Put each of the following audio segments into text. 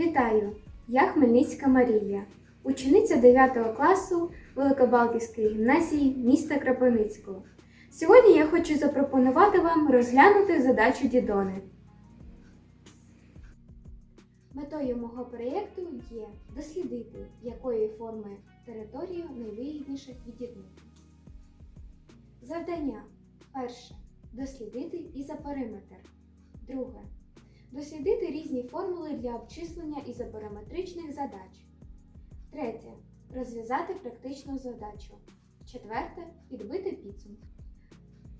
Вітаю! Я Хмельницька Марія, учениця 9 класу Великобалтівської гімназії міста Кропивницького. Сьогодні я хочу запропонувати вам розглянути задачу Дідони. Метою мого проєкту є дослідити, якої форми територію найвигідніше відігнути. Завдання перше. Дослідити ізопариметр. Друге. Дослідити різні формули для обчислення ізопараметричних задач. Третє. Розв'язати практичну задачу. Четверте. Підбити підсумки.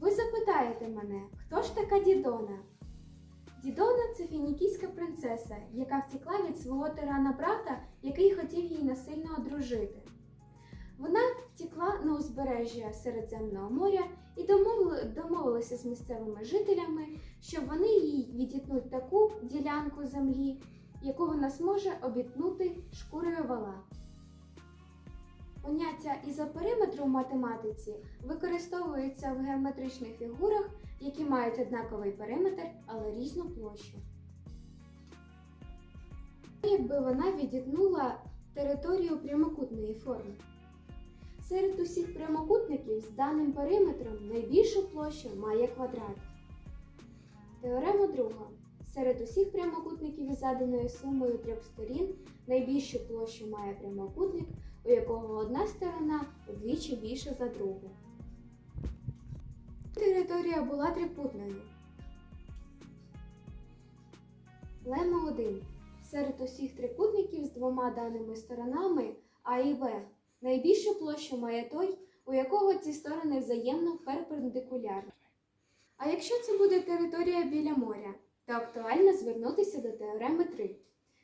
Ви запитаєте мене, хто ж така Дідона? Дідона це фінікійська принцеса, яка втекла від свого тирана брата, який хотів їй насильно одружити. Вона втекла на узбережжя Середземного моря і домовилася з місцевими жителями, що вони їй відітнуть таку ділянку землі, яку вона зможе обітнути шкурою вала. Поняття ізопериметру в математиці використовується в геометричних фігурах, які мають однаковий периметр, але різну площу. Якби вона відітнула територію прямокутної форми. Серед усіх прямокутників з даним периметром найбільшу площу має квадрат. Теорема друга. Серед усіх прямокутників із заданою сумою трьох сторін найбільшу площу має прямокутник, у якого одна сторона вдвічі більша за другу. Територія була трикутною. Лема 1. Серед усіх трикутників з двома даними сторонами А і Б найбільшу площу має той, у якого ці сторони взаємно перпендикулярні. А якщо це буде територія біля моря, то актуально звернутися до теореми 3.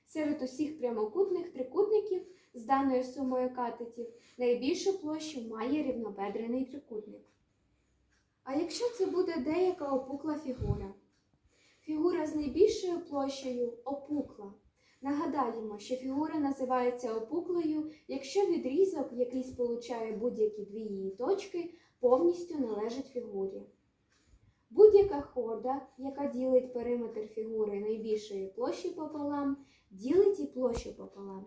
Серед усіх прямокутних трикутників з даною сумою катетів найбільшу площу має рівнобедрений трикутник. А якщо це буде деяка опукла фігура? Фігура з найбільшою площею опукла. Нагадаємо, що фігура називається опуклою, якщо відрізок, який сполучає будь-які дві її точки, повністю належить фігурі. Будь-яка хорда, яка ділить периметр фігури найбільшої площі пополам, ділить і площу пополам.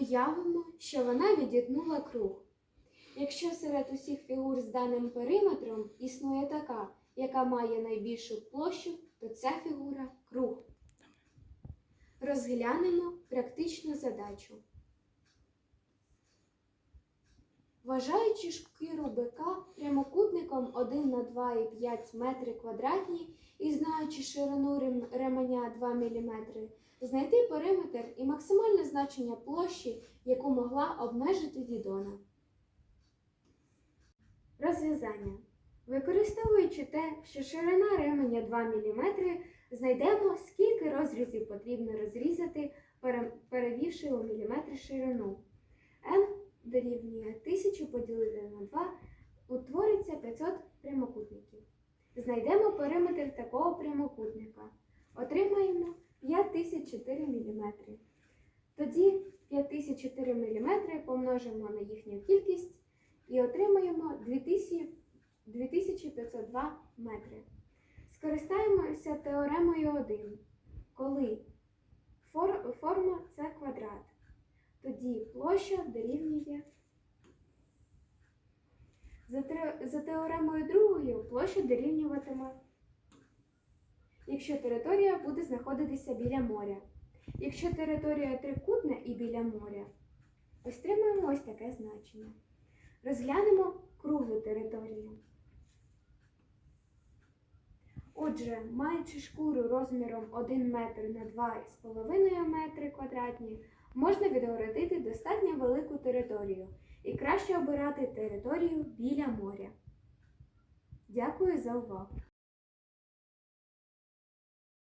Уявимо, що вона відітнула круг. Якщо серед усіх фігур з даним периметром існує така, яка має найбільшу площу, то ця фігура круг. Розглянемо практичну задачу. Вважаючи шкіру бика прямокутником 1 на 2,5 метри квадратні і знаючи ширину ременя 2 мм, знайти периметр і максимальне значення площі, яку могла обмежити Дідона. Розв'язання. Використовуючи те, що ширина ременя 2 мм, знайдемо, скільки розрізів потрібно розрізати, пере- перевівши у міліметри ширину. n дорівнює 1000 поділити на 2, утвориться 500 прямокутників. Знайдемо периметр такого прямокутника. Отримаємо 5004 мм. Тоді 5004 мм помножимо на їхню кількість і отримаємо 2000 2502 метри. Скористаємося теоремою 1, коли фор- форма це квадрат. Тоді площа дорівнює. За теоремою другою площа дорівнюватиме, якщо територія буде знаходитися біля моря. Якщо територія трикутна і біля моря, отримаємо ось таке значення. Розглянемо круглу територію. Отже, маючи шкуру розміром 1 метр на 2,5 метри квадратні, можна відгородити достатньо велику територію і краще обирати територію біля моря. Дякую за увагу!